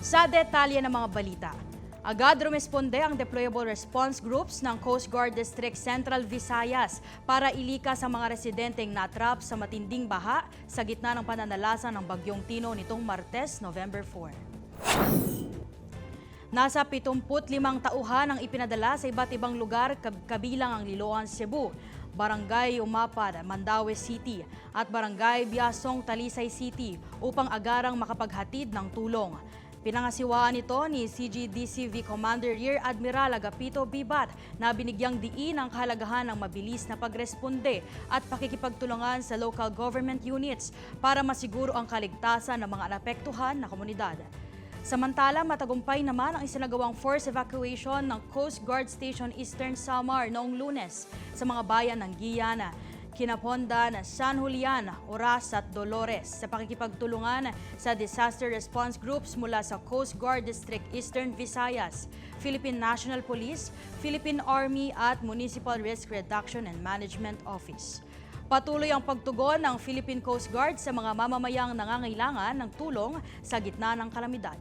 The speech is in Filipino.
Sa detalye ng mga balita, agad rumesponde ang deployable response groups ng Coast Guard District Central Visayas para ilikas ang mga residenteng natrap sa matinding baha sa gitna ng pananalasan ng Bagyong Tino nitong Martes, November 4. Nasa 75 tauhan ang ipinadala sa iba't ibang lugar kab- kabilang ang Liloan, Cebu, Barangay Umapad, Mandaue City at Barangay Biasong, Talisay City upang agarang makapaghatid ng tulong. Pinangasiwaan ito ni CGDCV Commander Rear Admiral Agapito Bibat na binigyang diin ang kahalagahan ng mabilis na pagresponde at pakikipagtulungan sa local government units para masiguro ang kaligtasan ng mga naapektuhan na komunidad. Samantala, matagumpay naman ang isinagawang force evacuation ng Coast Guard Station Eastern Samar noong lunes sa mga bayan ng Guyana, Kinapondan, San Julian, Oras at Dolores sa pakikipagtulungan sa disaster response groups mula sa Coast Guard District Eastern Visayas, Philippine National Police, Philippine Army at Municipal Risk Reduction and Management Office. Patuloy ang pagtugon ng Philippine Coast Guard sa mga mamamayang nangangailangan ng tulong sa gitna ng kalamidad.